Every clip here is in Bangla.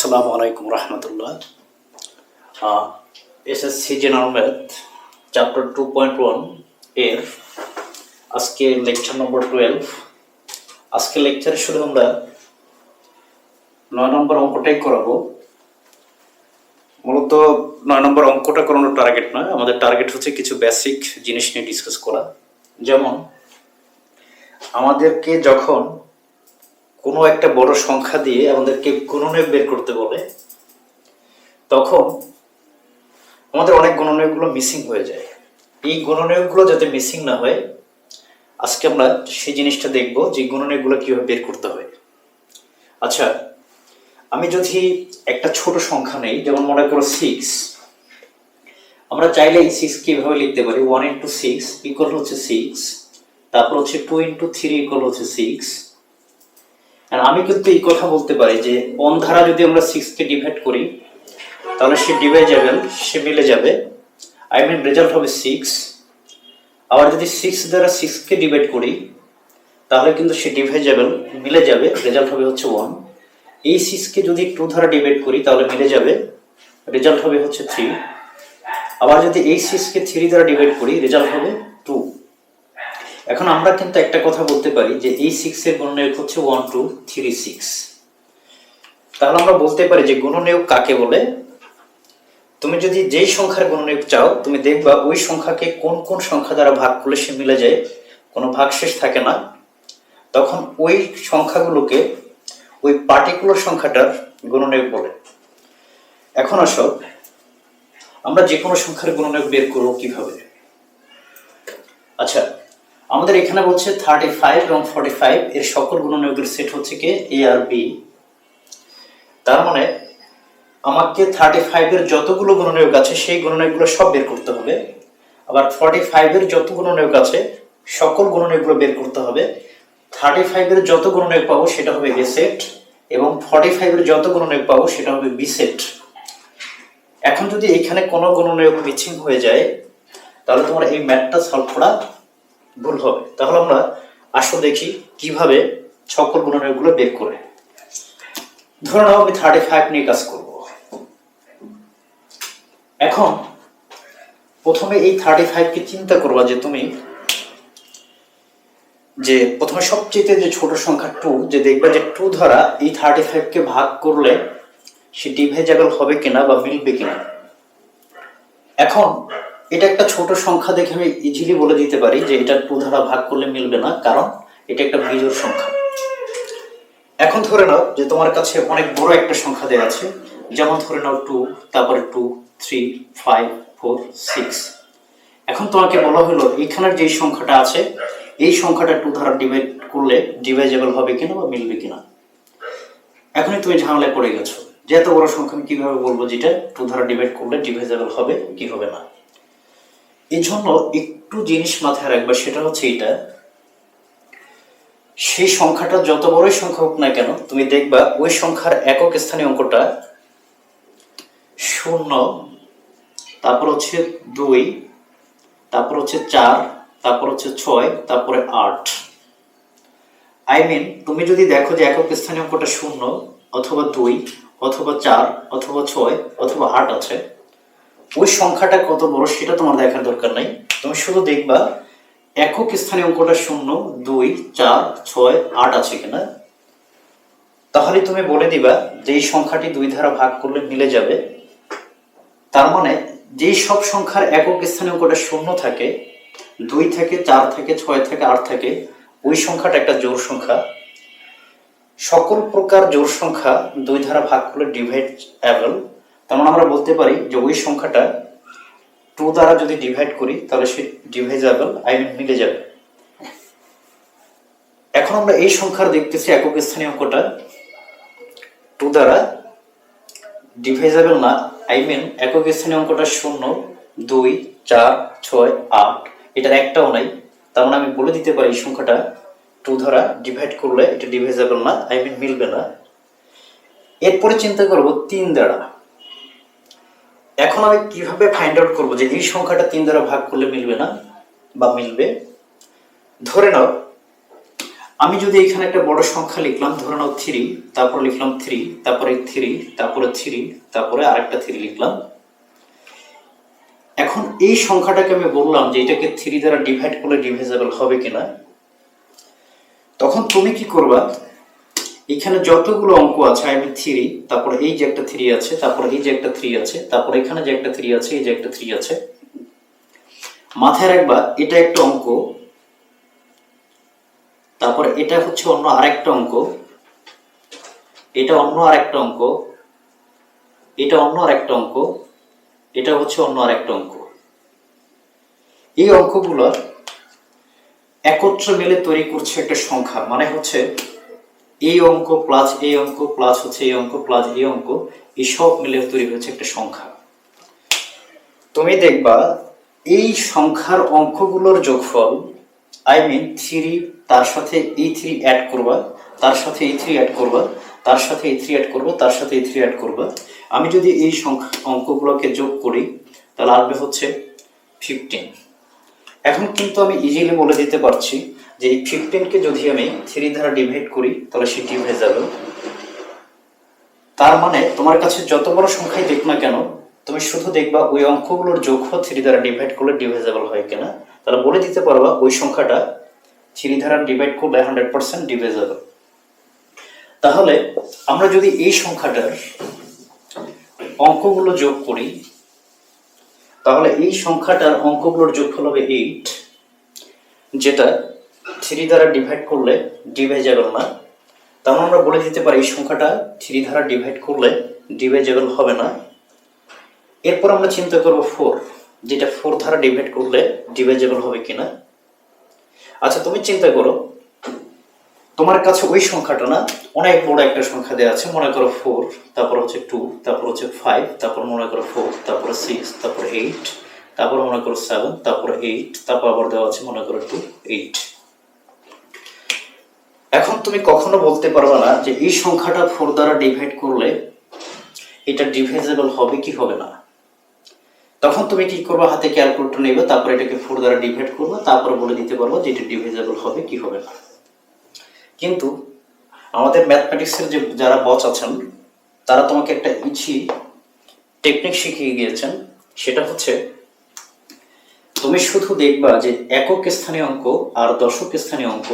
আসসালামু আলাইকুম রহমতুল্লাহ। SSC general math chapter two point ওয়ানের আজকে লেকচার নম্বর টুয়েলভ আজকে লেকচারে শুধু আমরা নয় নম্বর অঙ্কটাই করাবো। মূলত নয় নম্বর অঙ্কটা করানোর টার্গেট নয়, আমাদের টার্গেট হচ্ছে কিছু বেসিক জিনিস নিয়ে ডিসকাস করা। যেমন, আমাদেরকে যখন কোনো একটা বড় সংখ্যা দিয়ে আমাদেরকে গুণনীয়ক বের করতে বলে, তখন আমাদের অনেক গুণনীয়কগুলো মিসিং হয়ে যায়। এই গুণনীয়কগুলো যাতে মিসিং না হয়, আজকে আমরা সেই জিনিসটা দেখব যে গুণনীয়কগুলো কীভাবে বের করতে হয়। আচ্ছা আমি যদি একটা ছোট সংখ্যা নেই, যেমন মনে করো সিক্স আমরা চাইলে এই সিক্স কীভাবে লিখতে পারি? ওয়ান ইন্টু সিক্স ইকুয়াল হচ্ছে সিক্স তারপর হচ্ছে টু ইন্টু থ্রি ইকুয়াল হচ্ছে সিক্স আমি কিন্তু এই কথা বলতে পারি যে অন ধারা যদি আমরা সিক্সকে ডিভাইড করি, তাহলে সে ডিভাইজেবল সে মিলে যাবে। আই মিন রেজাল্ট হবে সিক্স আবার যদি সিক্স দ্বারা সিক্সকে ডিভাইড করি, তাহলে কিন্তু সে ডিভাইজেবল মিলে যাবে। রেজাল্ট হবে হচ্ছে ওয়ান এই সিক্সকে যদি টু ধারা ডিভাইড করি, তাহলে মিলে যাবে। রেজাল্ট হবে হচ্ছে থ্রি আবার যদি এই সিক্সকে থ্রি দ্বারা ডিভাইড করি রেজাল্ট হবে টু এখন আমরা কিন্তু একটা কথা বলতে পারি যে এই সিক্স এর গুণনীয়ক হচ্ছে ওয়ান টু থ্রি সিক্স তাহলে আমরা বলতে পারি যে গুণনীয়ক কাকে বলে? তুমি যদি যেই সংখ্যার গুণনীয়ক চাও, তুমি দেখবা ওই সংখ্যাকে কোন কোন সংখ্যা দ্বারা ভাগ করলে সে মিলে যায়, কোনো ভাগশেষ থাকে না। তখন ওই সংখ্যাগুলোকে ওই পার্টিকুলার সংখ্যাটার গুণনীয়ক বলে। এখন আসো, আমরা যে কোনো সংখ্যার গুণনীয়ক বের করব কীভাবে? আচ্ছা আমাদের এখানে বলছে থার্টি ফাইভ এবং ফর্টি ফাইভ এর সকল গুণনীয়কের সেট হচ্ছে কি এ আর বি তার মানে আমাকে থার্টি ফাইভের যতগুলো গুণনীয়ক আছে, সেই গুণনীয়কগুলো সব বের করতে হবে। আবার ফর্টি ফাইভের যত গুণনীয়ক আছে, সকল গুণনীয়কগুলো বের করতে হবে। থার্টি ফাইভের যত গুণনীয়ক পাবো, সেটা হবে এ সেট এবং ফর্টি ফাইভের যত গুণনীয়ক পাবো, সেটা হবে বি সেট এখন যদি এখানে কোনো গুণনীয়ক মিচিং হয়ে যায়, তাহলে তোমার এই ম্যাথটা সলভ করা ভুল হবে। তাহলে আমরা আসো দেখি কীভাবে সকল গুণনীয়কগুলো বের করে ধরে নাও আমি থার্টি ফাইভ নিয়ে কাজ করব। এখন প্রথমে এই থার্টি ফাইভকে চিন্তা করবা যে তুমি যে প্রথমে সবচেয়ে যে ছোট সংখ্যা টু যে দেখবে যে টু দ্বারা এই থার্টি ফাইভকে ভাগ করলে সে ডিভাইজেবল হবে কিনা বা মিলবে কিনা। এখন এটা একটা ছোট সংখ্যা দেখে আমি ইজিলি বলে দিতে পারি যে এটা টু ভাগ করলে মিলবে না, কারণ এটা একটা বিজোড় সংখ্যা। এখন ধরে নাও যে তোমার কাছে অনেক বড় একটা সংখ্যা দেওয়া আছে। যেমন ধরে নাও টু তারপরে two three five four six এখন তোমাকে বলা হলো, এখানের যে সংখ্যাটা আছে, এই সংখ্যাটা টু দ্বারা ডিভাইড করলে ডিভাইজেবল হবে কিনা বা মিলবে কিনা? এখনই তুমি ঝামেলায় পড়ে গেছো। যে এত বড় সংখ্যা আমি কীভাবে বলব যেটা টু দ্বারা ডিভাইড করলে ডিভাইজেবল হবে, কি হবে না? এই জন্য একটু জিনিস মাথায় রাখবা, সেটা হচ্ছে এটা সেই সংখ্যাটা যত বড়ই সংখ্যা হোক না কেন, তুমি দেখবা ওই সংখ্যার একক স্থানীয় অঙ্কটা শূন্য, তারপর হচ্ছে দুই, তারপর হচ্ছে চার, তারপর হচ্ছে ছয়, তারপরে আট। আই মিন তুমি যদি দেখো যে একক স্থানীয় অঙ্কটা শূন্য, অথবা দুই, অথবা চার, অথবা ছয়, অথবা আট আছে ওই সংখ্যাটা কত বড় সেটা তোমার দেখার দরকার নাই। তুমি শুধু দেখবা, একক স্থানীয় অঙ্কটা শূন্য, দুই, চার, ছয়, আট আছে কিনা। তাহলে তুমি বলে দিবা যে এই সংখ্যাটি দুই ধারা ভাগ করলে মিলে যাবে। তার মানে যেই সব সংখ্যার একক স্থানীয় অঙ্কটা শূন্য থাকে, দুই থেকে, চার থেকে, ছয় থেকে, আট থাকে, ওই সংখ্যাটা একটা জোর সংখ্যা। সকল প্রকার জোর সংখ্যা দুই ধারা ভাগ করলে ডিভাইড অ্যাবল তার মানে আমরা বলতে পারি যে ওই সংখ্যাটা টু দ্বারা যদি ডিভাইড করি, তাহলে সে ডিভাইজেবল আই মিন মিলে যাবে এখন আমরা এই সংখ্যার দেখতেছি একক স্থানীয় অঙ্কটা টু দ্বারা ডিভাইজেবল না আই মিন একক স্থানীয় অঙ্কটা শূন্য, দুই, চার, ছয়, আট, এটার একটাও নাই। তার মানে আমি বলে দিতে পারি এই সংখ্যাটা টু দ্বারা ডিভাইড করলে এটা ডিভাইজেবল না আই মিন মিলবে না। এরপরে চিন্তা করব তিন দ্বারা। এখন আমি কীভাবে ফাইন্ড আউট করব? যে এই সংখ্যাটা তিন দ্বারা ভাগ করলে মিলবে না বা মিলবে? ধরে নাও, আমি যদি এখানে একটা বড় সংখ্যা লিখলাম, ধরে নাও থ্রি তারপর লিখলাম থ্রি তারপরে থ্রি তারপরে থ্রি তারপরে আরেকটা থ্রি লিখলাম। এখন এই সংখ্যাটাকে আমি বললাম যে এটাকে থ্রি দ্বারা ডিভাইড করলে ডিভিজেবল হবে কিনা? তখন তুমি কি করবা? এখানে যতগুলো অঙ্ক আছে আই মিন থ্রি তারপরে এই যে একটা থ্রি আছে, তারপরে এই যে একটা থ্রি আছে, তারপরে এখানে যে একটা থ্রি আছে, এই যে একটা থ্রি আছে। মাথায় রাখবা, এটা একটা অঙ্ক, তারপর এটা হচ্ছে অন্য আরেকটা অঙ্ক, এটা অন্য আরেকটা অঙ্ক, এটা অন্য আরেকটা অঙ্ক, এটা হচ্ছে অন্য আরেকটা অঙ্ক। এই অঙ্কগুলো একত্র মিলে তৈরি করছে একটা সংখ্যা মানে হচ্ছে এই অঙ্ক প্লাস এই অঙ্ক প্লাস হচ্ছে এই অঙ্ক প্লাস এই অঙ্ক, এই সব মিলে তৈরি হচ্ছে একটা সংখ্যা। তুমি দেখবা, এই সংখ্যার অঙ্কগুলোর যোগফল আই মিন থ্রি তার সাথে এই থ্রি অ্যাড করবা, তার সাথে এই থ্রি অ্যাড করবা, তার সাথে এই থ্রি অ্যাড করবা, তার সাথে এই থ্রি অ্যাড করবা। আমি যদি এই সংখ্যা, অঙ্কগুলোকে যোগ করি, তাহলে আসবে হচ্ছে ফিফটিন এখন কিন্তু আমি ইজিলি বলে দিতে পারছি যে এই ফিফটিনকে যদি আমি থ্রি দ্বারা ডিভাইড করি, তাহলে সে ডিভাইড যাবে? তার মানে তোমার কাছে যত বড় সংখ্যাই দেখ না কেন, তুমি শুধু দেখবা ওই অঙ্কগুলোর যোগফল থ্রি দ্বারা ডিভাইড করলে ডিভাইজেবল হয় কিনা। তাহলে বলে দিতে পারবা ওই সংখ্যাটা থ্রি দ্বারা ডিভাইড করলে হান্ড্রেড পার্সেন্ট ডিভাইজেবল তাহলে আমরা যদি এই সংখ্যাটার অঙ্কগুলো যোগ করি, তাহলে এই সংখ্যাটার অঙ্কগুলোর যোগফল হবে এইট যেটা থ্রি দ্বারা ডিভাইড করলে ডিভাইজেবল না তার মানে আমরা বলে দিতে পারি এই সংখ্যাটা থ্রি দ্বারা ডিভাইড করলে ডিভাইজেবল হবে না। এরপর আমরা চিন্তা করব ফোর যেটা ফোর দ্বারা ডিভাইড করলে ডিভাইজেবল হবে কিনা। আচ্ছা তুমি চিন্তা করো, তোমার কাছে ওই সংখ্যাটা না, অনেক বড় একটা সংখ্যা দেওয়া আছে, মনে করো ফোর তারপর হচ্ছে টু তারপর হচ্ছে ফাইভ তারপর মনে করো ফোর তারপর সিক্স তারপর এইট তারপর মনে করো সেভেন তারপর এইট তারপর আবার দেওয়া আছে মনে করো টু এইট এখন তুমি কখনো বলতে পারবে না যে এই সংখ্যাটা ফোর দ্বারা ডিভাইড করলে এটা ডিভাইজেবল হবে কি হবে না। তখন তুমি কি করবে? হাতে ক্যালকুলেটর নেবে, তারপর এটাকে ফোর দ্বারা ডিভাইড করবে, তারপর বলে দিতে পারব যে এটা ডিভাইজেবল হবে কি হবে না। কিন্তু আমাদের ম্যাথমেটিক্সের যে যারা বচ আছেন, তারা তোমাকে একটা ইজি টেকনিক শিখিয়ে গিয়েছেন, সেটা হচ্ছে তুমি শুধু দেখবা যে একক স্থানীয় অঙ্ক আর দশক স্থানীয় অঙ্ক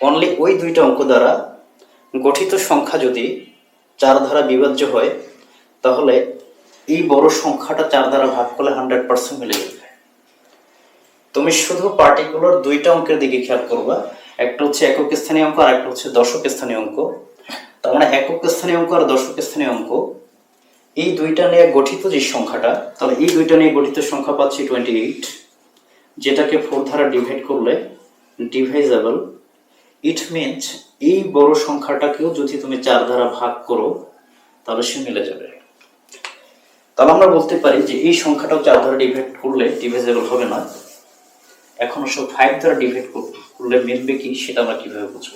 অনলি ওই দুইটা অঙ্ক দ্বারা গঠিত সংখ্যা যদি চার দ্বারা বিভাজ্য হয়, তাহলে এই বড় সংখ্যাটা চার দ্বারা ভাগ করলে হান্ড্রেড পার্সেন্ট মিলে যাবে। তুমি শুধু পার্টিকুলার দুইটা অঙ্কের দিকে খেয়াল করবা। একটা হচ্ছে একক স্থানীয় অঙ্ক আর একটা হচ্ছে দশক স্থানীয় অঙ্ক। তার মানে একক স্থানীয় অঙ্ক আর দশক স্থানীয় অঙ্ক, এই দুইটা নিয়ে গঠিত যে সংখ্যাটা, তাহলে এই দুইটা নিয়ে গঠিত সংখ্যা পাচ্ছি টোয়েন্টি এইট যেটাকে ফোর দ্বারা ডিভাইড করলে ডিভাইজেবল ইট মিনস এই বড় সংখ্যাটাকেও যদি তুমি চার দ্বারা ভাগ করো, তাহলে সে মিলে যাবে। তাহলে আমরা বলতে পারি যে এই সংখ্যাটাও চার দ্বারা ডিভাইড করলে ডিভাইজেবল হবে না। এখন সব ফাইভ দ্বারা ডিভাইড করলে মিলবে কি, সেটা আমরা কীভাবে বুঝব?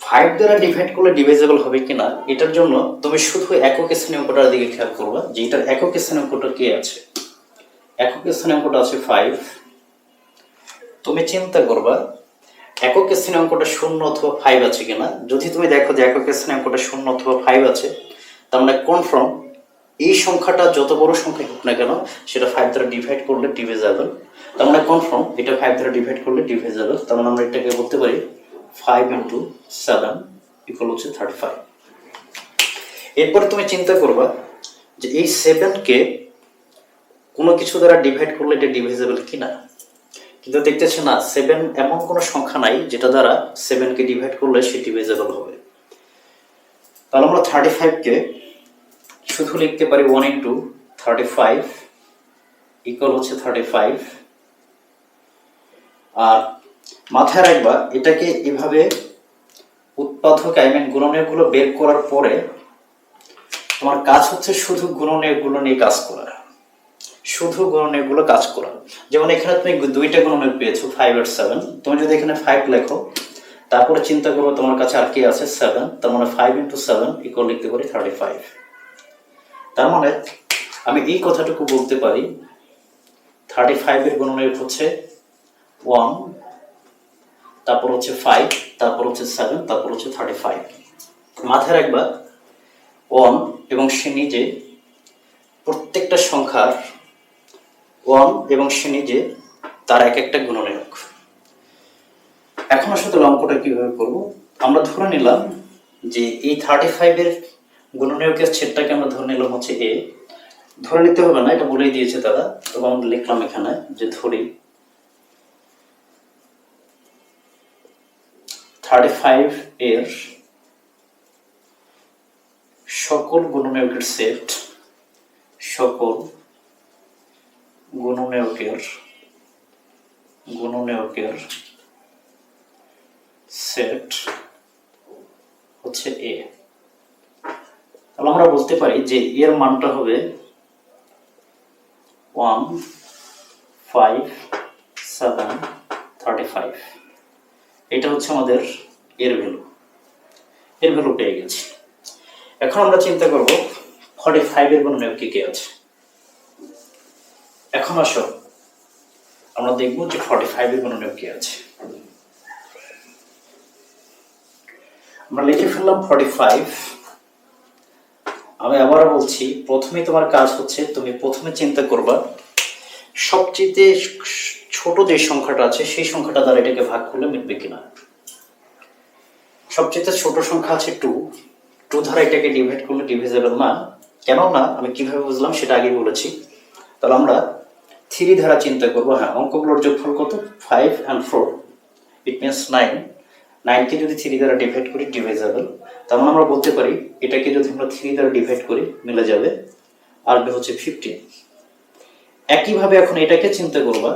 ফাইভ দ্বারা ডিভাইড করলে ডিভাইজেবল হবে কিনা, এটার জন্য তুমি শুধু একক স্থানীয় অঙ্কটার দিকে খেয়াল করবা যে এটার একক স্থানীয় অঙ্কটা কে আছে। একক স্থানীয় অঙ্কটা আছে ফাইভ তুমি চিন্তা করবা একক স্থানীয় অঙ্কটা শূন্য অথবা ফাইভ আছে কিনা, যদি তুমি দেখো যে একক স্থানীয় অঙ্কটা শূন্য অথবা ফাইভ আছে, তার মানে কনফার্ম এই সংখ্যাটা যত বড় সংখ্যা হোক না কেন, সেটা ফাইভ দ্বারা ডিভাইড করলে ডিভাইজেবল তার মানে কনফার্ম এটা ফাইভ দ্বারা ডিভাইড করলে ডিভাইজেবল তার মানে আমরা এটাকে বলতে পারি ফাইভ ইন্টু সেভেন ইকুয়াল হচ্ছে থার্টি ফাইভ এরপরে তুমি চিন্তা করবা যে এই সেভেনকে কোনো কিছু দ্বারা ডিভাইড করলে এটা ডিভাইজেবল কিনা। কিন্তু দেখতেছে না সেভেন এমন কোনো সংখ্যা নাই যেটা দ্বারা সেভেনকে ডিভাইড করলে সে ডিভাইজেবল হবে। তাহলে আমরা থার্টি ফাইভকে শুধু লিখতে পারি one into thirty five equal হচ্ছে থার্টি ফাইভ আর মাথায় রাখবা, এটাকে এভাবে উৎপাদক আই মিন গুণনীয়কগুলো বের করার পরে তোমার কাজ হচ্ছে শুধু গুণনীয়কগুলো নিয়ে কাজ করা। শুধু গুণনীয়কগুলো কাজ করা। যেমন এখানে তুমি দুইটা গুণনীয়ক পেয়েছ ফাইভ আর সেভেন তুমি যদি এখানে ফাইভ লেখো, তারপরে চিন্তা করব তোমার কাছে আর কি আছে? সেভেন তার মানে ফাইভ ইন্টু সেভেন ইকুয়াল লিখতে পারি থার্টি ফাইভ তার মানে আমি এই কথাটুকু বলতে পারি থার্টি ফাইভের গুণনীয়ক হচ্ছে ওয়ান তারপর হচ্ছে ফাইভ তারপর হচ্ছে সেভেন তারপর হচ্ছে থার্টি ফাইভ মাথায় রাখবা ওয়ান এবং সে নিজে প্রত্যেকটা সংখ্যার ওয়ান এবং সে নিজে তার এক একটা গুণনীয়ক। এখন আসলে অঙ্কটা কীভাবে করব? আমরা ধরে নিলাম যে এই থার্টি ফাইভের গুণনীয়কের ছেদটাকে আমরা ধরে নিলাম হচ্ছে এ ধরে নিতে হবে না, এটা বলেই দিয়েছে দাদা এবং আমরা লিখলাম এখানে যে ধরি থার্টি ফাইভ এর সকল গুণনীয়কের সেট সকল গুণনীয়কের গুণনীয়কের সেট হচ্ছে এ তাহলে আমরা বলতে পারি যে এর মানটা হবে one five seven thirty five এটা হচ্ছে আমাদের এর ভ্যালু এর ভ্যালু পেয়ে গেছি। এখন আমরা চিন্তা করব ফর্টি ফাইভের গুণনীয়ক কি কি আছে। এখন আসো, আমরা দেখব যে ফর্টি ফাইভের গুণনীয়ক কি আছে। আমরা লিখে ফেললাম ফর্টি ফাইভ আমি আবারও বলছি, প্রথমে তোমার কাজ হচ্ছে তুমি প্রথমে চিন্তা করবা, সবচেয়ে ছোট যে সংখ্যাটা আছে, সেই সংখ্যাটা দ্বারা এটাকে ভাগ করলে মিটবে কিনা। সবচেয়ে ছোট সংখ্যা আছে টু টু দ্বারা এটাকে ডিভাইড করলে ডিভিজেবল না কেন না আমি কীভাবে বুঝলাম সেটা আগে বলেছি। তাহলে আমরা থ্রি ধারা চিন্তা করব হ্যাঁ অঙ্কগুলোর যোগফল কত? Five and four it means nine নাইনকে যদি থ্রি দ্বারা ডিভাইড করি ডিভাইজেবল তার মানে আমরা বলতে পারি এটাকে যদি আমরা থ্রি দ্বারা ডিভাইড করি, মিলে যাবে। আর হচ্ছে ফিফটিন একইভাবে এখন এটাকে চিন্তা করবা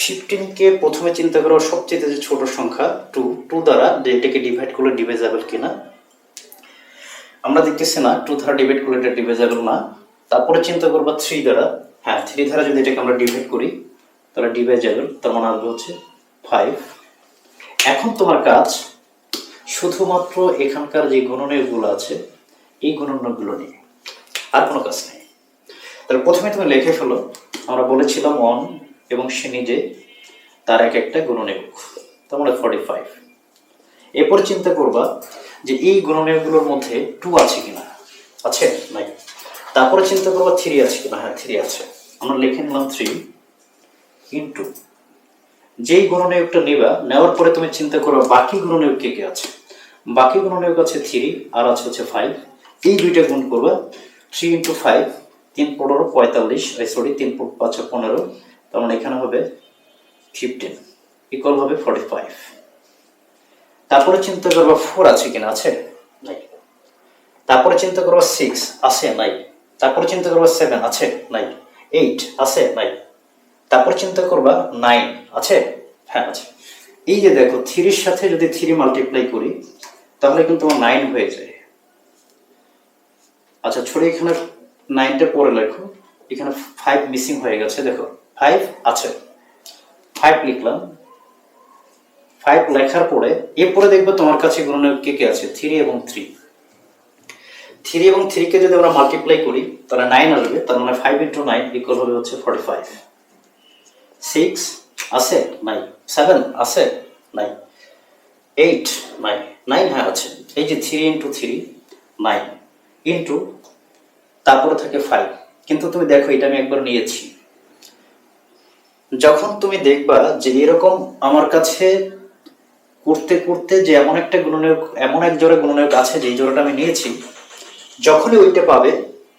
ফিফটিনকে প্রথমে চিন্তা করো সবচেয়ে যে ছোট সংখ্যা টু টু দ্বারা এটাকে ডিভাইড করলে ডিভাইজেবল কিনা। আমরা দেখতেছি না টু দ্বারা ডিভাইড করলে এটা ডিভাইজেবল না। তারপরে চিন্তা করবা থ্রি দ্বারা। হ্যাঁ থ্রি দ্বারা যদি এটাকে আমরা ডিভাইড করি, তাহলে ডিভাইজেবল তার মানে আসবে হচ্ছে ফাইভ এখন তোমার কাজ, শুধুমাত্র এখানকার যে গণনীয়গুলো আছে, এই গণনীয়গুলো নিয়ে। আর কোনো কাজ নেই। তাহলে প্রথমে তুমি লিখে ফেলো, আমরা বলেছিলাম ওয়ান এবং সে নিজে তার এক একটা গুণনীয়ক তার মানে ফর্টি ফাইভ এরপর চিন্তা করবা যে এই গুণনীয়কগুলোর মধ্যে টু আছে কিনা? আছে? নাই। তারপরে চিন্তা করবা থ্রি আছে কিনা? হ্যাঁ থ্রি আছে। আমরা লিখে নিলাম থ্রি ইন্টু যেই গুণনীয়কটা নেবা, নেওয়ার পরে তুমি চিন্তা করো বাকি গুণনীয়ক কে কে আছে। বাকি গুণনীয়ক আছে থ্রি আর আছে হচ্ছে ফাইভ এই দুইটা গুণ করবা থ্রি ইন্টু ফাইভ তিন পনেরো, পঁয়তাল্লিশ সরি তিন পাঁচ পনেরো। তার মানে এখানে হবে ফিফটিন ইকুয়াল হবে ফর্টি ফাইভ তারপরে চিন্তা করবা ফোর আছে কিনা, আছে? নাই। তারপরে চিন্তা করবা সিক্স আছে? নাই। তারপরে চিন্তা করবা সেভেন আছে? নাই। এইট আছে? নাই তারপর চিন্তা করবা নাইন আছে? হ্যাঁ আছে। এই যে দেখো থ্রির সাথে যদি থ্রি মাল্টিপ্লাই করি, তাহলে কিন্তু নাইন হয়ে যায়। আচ্ছা ছোট এখানে নাইনটা পরে লেখো। এখানে ফাইভ মিসিং হয়ে গেছে, দেখো। ফাইভ আছে। ফাইভ লিখলাম। ফাইভ লেখার পরে, এরপরে দেখবে তোমার কাছে গুণনীয়ক কে কে আছে? থ্রি এবং থ্রি থ্রি এবং থ্রিকে যদি আমরা মাল্টিপ্লাই করি, তাহলে নাইন আসবে, তার মানে ফাইভ ইন্টু নাইন ইকুয়াল হবে হচ্ছে ফর্টি ফাইভ সিক্স আছে নাই সেভেন আছে নাই এইট নাই নাইন হ্যাঁ আছে। এই যে three into three nine into তারপরে থাকে ফাইভ কিন্তু তুমি দেখো, এটা আমি একবার নিয়েছি। যখন তুমি দেখবা যে এরকম আমার কাছে করতে করতে যে এমন একটা গুণনীয়ক, এমন এক জোড়া গুণনীয়ক আছে যে জোড়াটা আমি নিয়েছি যখনই ওইটা পাবে,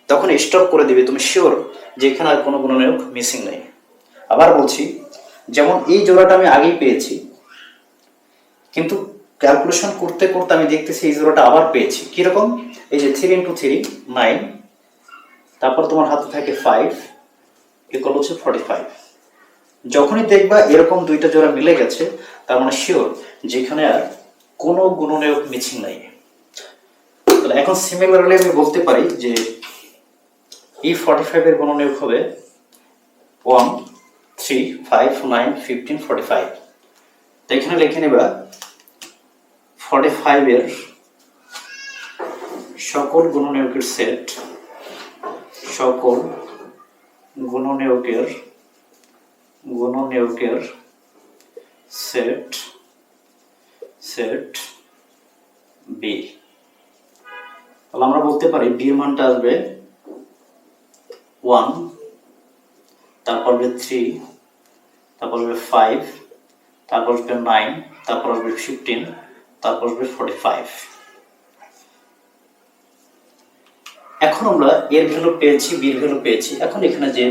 তখন স্টপ করে দিবে। তুমি শিওর যে এখানে আর কোনো গুণনীয়ক মিসিং নেই। আবার বলছি, যেমন এই জোড়াটা আমি আগেই পেয়েছি, কিন্তু ক্যালকুলেশন করতে করতে আমি দেখতেছি এই জোড়াটা আবার পেয়েছি। কীরকম? এই যে থ্রি ইন্টু থ্রি নাইন তারপর তোমার হাতে থাকে ফাইভ ইকুয়াল হচ্ছে ফর্টি ফাইভ যখনই দেখবা এরকম দুইটা জোড়া মিলে গেছে, তার মানে শিওর যেখানে আর কোনো গুণনীয়ক মিছিং নাই। এখন সিমিলারলি আমি বলতে পারি যে ই ফর্টি ফাইভের গুণনীয়ক হবে one three five nine fifteen forty five তো এখানে লিখে নেবা ফর্টি ফাইভের সকল গুণনীয়কের সেট সকল গুণনীয়কের গুণনীয়কের সেট সেট বি তাহলে আমরা বলতে পারি বির মানটা আসবে ওয়ান তারপর আসবে থ্রি তারপর আসবে ফাইভ তারপর আসবে নাইন তারপর আসবে ফিফটিন তারপর আসবে ফোর্টি ফাইভ এখন আমরা এর ভ্যালু পেয়েছি বির ভ্যালু পেয়েছি। এখন এখানে যে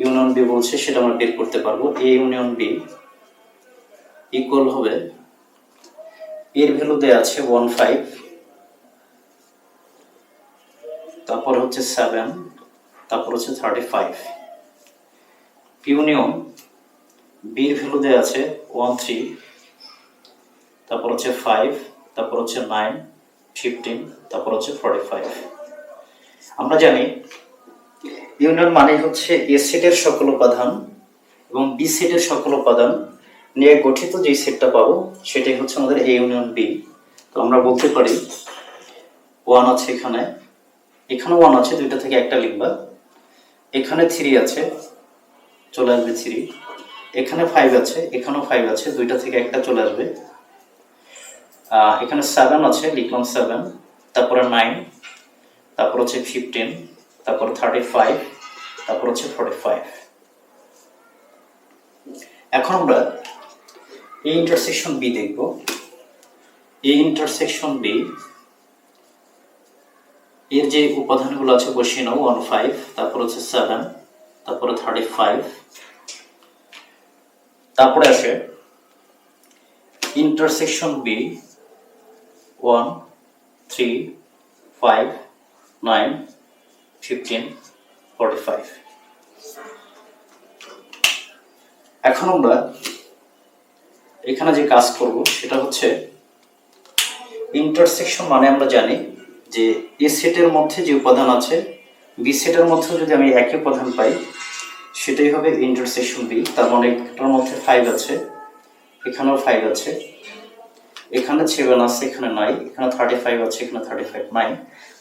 ইউনিয়ন বি বলছে, সেটা আমরা বের করতে পারব। এ ইউনিয়ন বি ইকুয়াল হবে এর ভ্যালু দেওয়া আছে ওয়ান ফাইভ তারপর হচ্ছে সেভেন তারপর হচ্ছে থার্টি ফাইভ ইউনিয়ন বির ভ্যালু দেওয়া আছে ওয়ান থ্রি তারপর হচ্ছে ফাইভ তারপর হচ্ছে নাইন ফিফটিন তারপর হচ্ছে ফর্টি ফাইভ আমরা জানি ইউনিয়ন মানে হচ্ছে এ সেটের সকল উপাদান এবং বি সেটের সকল উপাদান নিয়ে গঠিত যে সেটটা পাবো, সেটাই হচ্ছে আমাদের এ ইউনিয়ন বি তো আমরা বলতে পারি ওয়ান আছে এখানে এখানে ওয়ান আছে, দুইটা থেকে একটা লিখবা। এখানে থ্রি আছে, চলে আসবে থ্রি এখানে ফাইভ আছে, এখানেও ফাইভ আছে, দুইটা থেকে একটা চলে আসবে। এখানে সেভেন আছে, লিখলাম সেভেন তারপরে নাইন তারপর হচ্ছে ফিফটিন তারপর থার্টি ফাইভ তারপর হচ্ছে ফর্টি ফাইভ এখন আমরা এই ইন্টারসেকশন বি দেখব। এই ইন্টারসেকশন বি এর যে উপাদানগুলো আছে বসিয়ে নাও ওয়ান ফাইভ তারপর হচ্ছে সেভেন তারপরে থার্টি ফাইভ তারপরে আসে intersection B one three five nine fifteen forty five এখন আমরা এখানে যে কাজ করব, সেটা হচ্ছে ইন্টারসেকশন মানে আমরা জানি যে এ সেটের মধ্যে যে উপাদান আছে, বি সেটের মধ্যে যদি আমি একই উপাদান পাই, সেটাই হবে ইন্টারসেকশন বি তার মানে একটার মধ্যে ফাইভ আছে, এখানেও ফাইভ আছে, এখানে সেভেন আছে, এখানে নাই এখানে থার্টি ফাইভ আছে, এখানে থার্টি ফাইভ নাই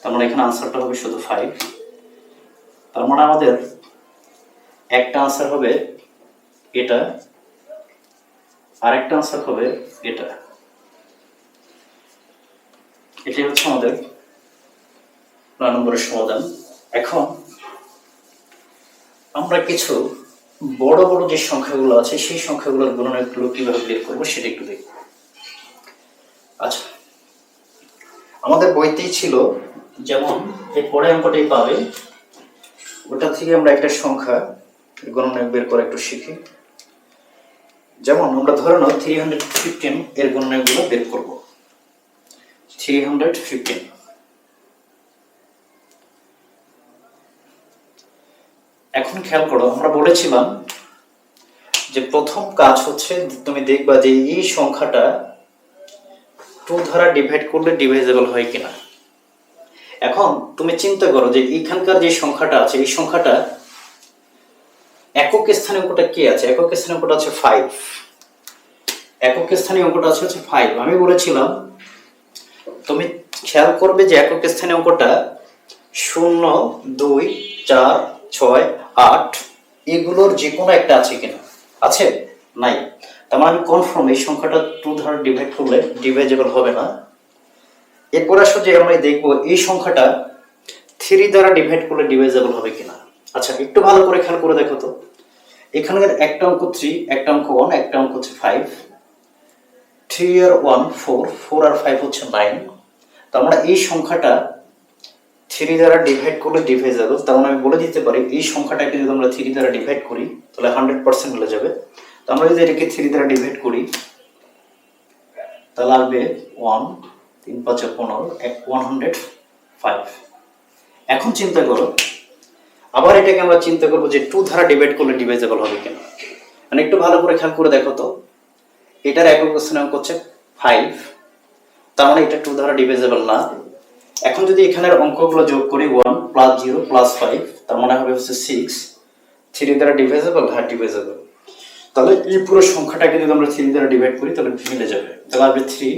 তার মানে এখানে আনসারটা হবে শুধু ফাইভ তার মানে আমাদের একটা আনসার হবে এটা, আরেকটা আনসার হবে এটা। এটাই হচ্ছে আমাদের নয় নম্বরের সমাধান। এখন আমরা কিছু বড় বড় যে সংখ্যাগুলো আছে, সেই সংখ্যাগুলোর গণনাগুলো কীভাবে বের করব সেটা একটু দেখব। আচ্ছা আমাদের বইতেই ছিল যেমন এই পরে অঙ্কটাই পাবে, ওটা থেকে আমরা একটা সংখ্যা গণনা বের করা একটু শিখি। যেমন আমরা ধরে নাও থ্রি হান্ড্রেড ফিফটিন এর গণনাগুলো বের করব। থ্রি হান্ড্রেড ফিফটিন এখন খেয়াল করো, আমরা বলেছিলাম যে প্রথম কাজ হচ্ছে তুমি দেখবা যে এই সংখ্যাটা টু দ্বারা ডিভাইড করলে ডিভাইজেবল হয় কিনা। এখন তুমি চিন্তা করো যে এখানকার যে সংখ্যাটা আছে, এই সংখ্যাটা একক স্থানে অঙ্কটা কি আছে? একক স্থানে অঙ্কটা আছে ফাইভ একক স্থানীয় অঙ্কটা আছে হচ্ছে ফাইভ আমি বলেছিলাম, তুমি খেয়াল করবে যে একক স্থানীয় অঙ্কটা শূন্য, দুই, চার ছয়, আট, এগুলোর যে কোনো একটা আছে কিনা? আছে? নাই। তার মানে আমি কনফার্ম এই সংখ্যাটা টু দ্বারা ডিভাইড করলে ডিভাইজেবল হবে না। এরপর আসো যে আমরা দেখব এই সংখ্যাটা থ্রি দ্বারা ডিভাইড করলে ডিভাইজেবল হবে কিনা। আচ্ছা একটু ভালো করে খেয়াল করে দেখো তো। এখানকার একটা অঙ্ক থ্রি একটা অঙ্ক ওয়ান একটা অঙ্ক হচ্ছে ফাইভ থ্রি আর ওয়ান ফোর ফোর আর ফাইভ হচ্ছে নাইন তো আমরা এই সংখ্যাটা থ্রি দ্বারা ডিভাইড করলে ডিভাইজেবল তার মানে আমি বলে দিতে পারি, এই সংখ্যাটাকে যদি আমরা থ্রি দ্বারা ডিভাইড করি, তাহলে হান্ড্রেড পার্সেন্ট মিলে যাবে। তো আমরা যদি এটাকে থ্রি দ্বারা ডিভাইড করি, তাহলে আসবে ওয়ান তিন, পাঁচে পনেরো, এক ওয়ান হান্ড্রেড ফাইভ এখন চিন্তা করো, আবার এটাকে আমরা চিন্তা করব যে টু ধারা ডিভাইড করলে ডিভাইজেবল হবে কেন। মানে একটু ভালো করে খেয়াল করে দেখো তো। এটার একক স্থানাঙ্ক হচ্ছে ফাইভ তার মানে এটা টু ধারা ডিভাইজেবল না। এখন যদি এখানের অঙ্কগুলো যোগ করি one plus zero plus five তার মানে হবে হচ্ছে সিক্স থ্রি দ্বারা ডিভাইজেবল হ্যাঁ ডিভাইজেবল তাহলে এই পুরো সংখ্যাটাকে যদি আমরা থ্রি দ্বারা ডিভাইড করি, তাহলে মিলে যাবে। তাহলে আসবে থ্রি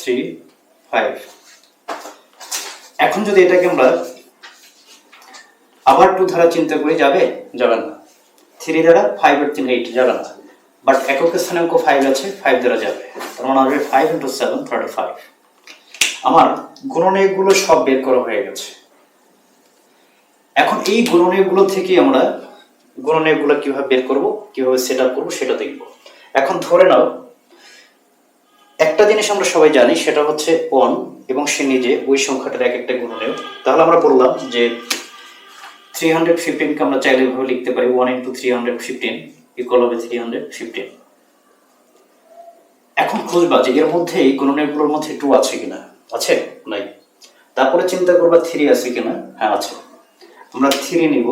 থ্রি ফাইভ এখন যদি এটাকে আমরা আবার টু ধারা চিন্তা করি, যাবে? যাবে না। থ্রি দ্বারা ফাইভ এর তিন এইট যাবে না। বাট এককের স্থানে অঙ্ক ফাইভ আছে ফাইভ দ্বারা যাবে। তার মানে আসবে five into seven thirty five আমার গুণনীয়কগুলো সব বের করা হয়ে গেছে। এখন এই গুণনীয়কগুলো থেকে আমরা গুণনীয়কগুলো কীভাবে বের করব, কীভাবে সেট আপ করব সেটা দেখব। এখন ধরে নাও, একটা জিনিস আমরা সবাই জানি, সেটা হচ্ছে ওয়ান এবং সে নিজে ওই সংখ্যাটার এক একটা গুণনীয়ক। তাহলে আমরা বললাম যে থ্রি হান্ড্রেড ফিফটিনকে আমরা চাইলে এভাবে লিখতে পারি one into three hundred fifteen equal হবে থ্রি হান্ড্রেড ফিফটিন এখন খুঁজবা যে এর মধ্যে এই গুণনীয়কগুলোর মধ্যে টু আছে কিনা। আছে নাই? তারপরে চিন্তা করবা থ্রি আছে কিনা হ্যাঁ আছে। আমরা থ্রি নিব।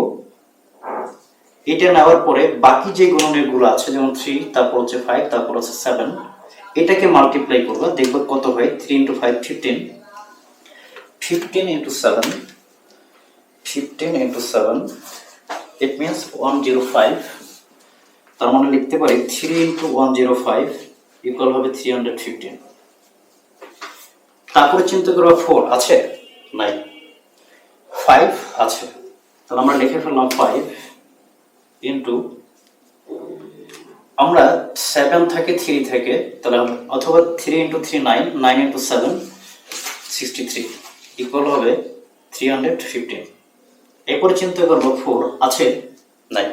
এটা নেওয়ার পরে বাকি যে গুণনীয়কগুলো আছে, যেমন থ্রি তারপর হচ্ছে ফাইভ তারপর হচ্ছে সেভেন এটাকে মাল্টিপ্লাই করবা। দেখবে কত হয়? Three into five fifteen fifteen into seven fifteen into seven it means one zero five তার মানে লিখতে পারি three into one zero five equal হবে থ্রি হান্ড্রেড ফিফটিন তারপরে চিন্তা করব ফোর আছে? নাই ফাইভ আছে। তাহলে আমরা লিখে ফেললাম ফাইভ ইন্টু আমরা সেভেন থাকে থ্রি থেকে, তাহলে অথবা three into three nine nine into seven sixty three equal হবে থ্রি হান্ড্রেড ফিফটিন এরপরে চিন্তা করব ফোর আছে? নাই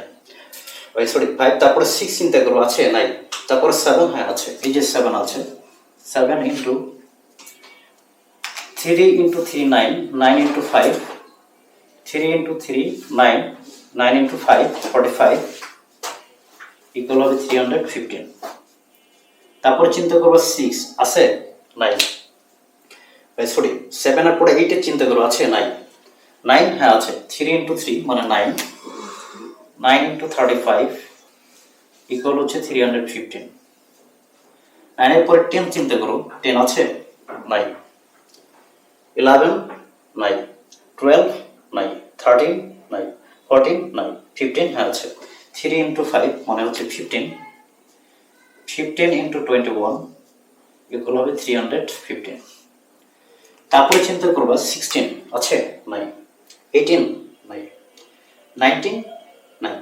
ওই সরি ফাইভ তারপরে সিক্স চিন্তা করব আছে? নাই তারপরে সেভেন হ্যাঁ আছে। এই যে সেভেন আছে seven into three into three nine nine into five, three into three nine nine into five, forty five equal হবে থ্রি হান্ড্রেড ফিফটিন। তারপরে চিন্তা করব সিক্স, আছে? নাই। সরি সেভেনের পরে এইটের চিন্তা করব, আছে? নাই। নাইন হ্যাঁ আছে। থ্রি ইন্টু থ্রি মানে nine. Nine into thirty five equal হচ্ছে থ্রি হান্ড্রেড ফিফটিন। নাইনের পরে টেন চিন্তা করো, টেন আছে? নাই। ইলেভেন নাই টুয়েলভ নাই থার্টিন নাই ফোরটিন নাই ফিফটিন হ্যাঁ আছে। থ্রি ইন্টু ফাইভ মানে হচ্ছে fifteen fifteen into twenty one equal হবে থ্রি হান্ড্রেড ফিফটিন তারপরে চিন্তা করবা সিক্সটিন আছে? নাই এইটিন নাই নাইনটিন নাই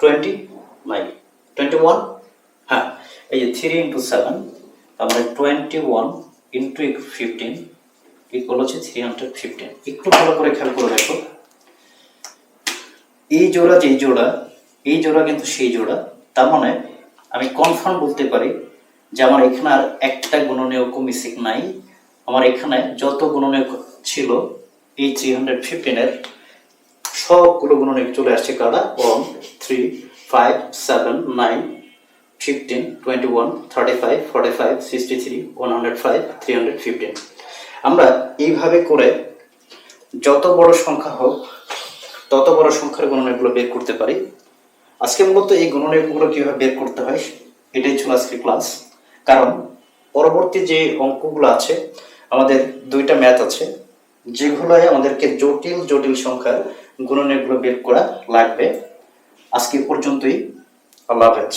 টোয়েন্টি নাই টোয়েন্টি ওয়ান হ্যাঁ এই যে থ্রি ইন্টু সেভেন তারপরে twenty one into fifteen equal হচ্ছে থ্রি হান্ড্রেড ফিফটিন একটু ভালো করে খেয়াল করে দেখো। এই জোড়া, যেই জোড়া, এই জোড়া কিন্তু সেই জোড়া। তার মানে আমি কনফার্ম বলতে পারি যে আমার এখানে আর একটা গুণনীয়ক মিসিং নাই। আমার এখানে যত গুণনীয়ক ছিল এই থ্রি হান্ড্রেড ফিফটিনের সবগুলো গুণনীয়ক চলে আসছে কারা? One three five seven nine fifteen twenty one thirty five forty five sixty three one hundred five three hundred fifteen আমরা এইভাবে করে যত বড় সংখ্যা হোক, তত বড় সংখ্যার গণনাগুলো বের করতে পারি। আজকে মূলত এই গণনাগুলো কীভাবে বের করতে হয়, এটাই ছিল আজকে ক্লাস। কারণ পরবর্তী যে অঙ্কগুলো আছে, আমাদের দুইটা ম্যাথ আছে, যেগুলোয় আমাদেরকে জটিল জটিল সংখ্যার গুণনীয়কগুলো বের করা লাগবে। আজকে পর্যন্তই। আল্লাহ হাফেজ।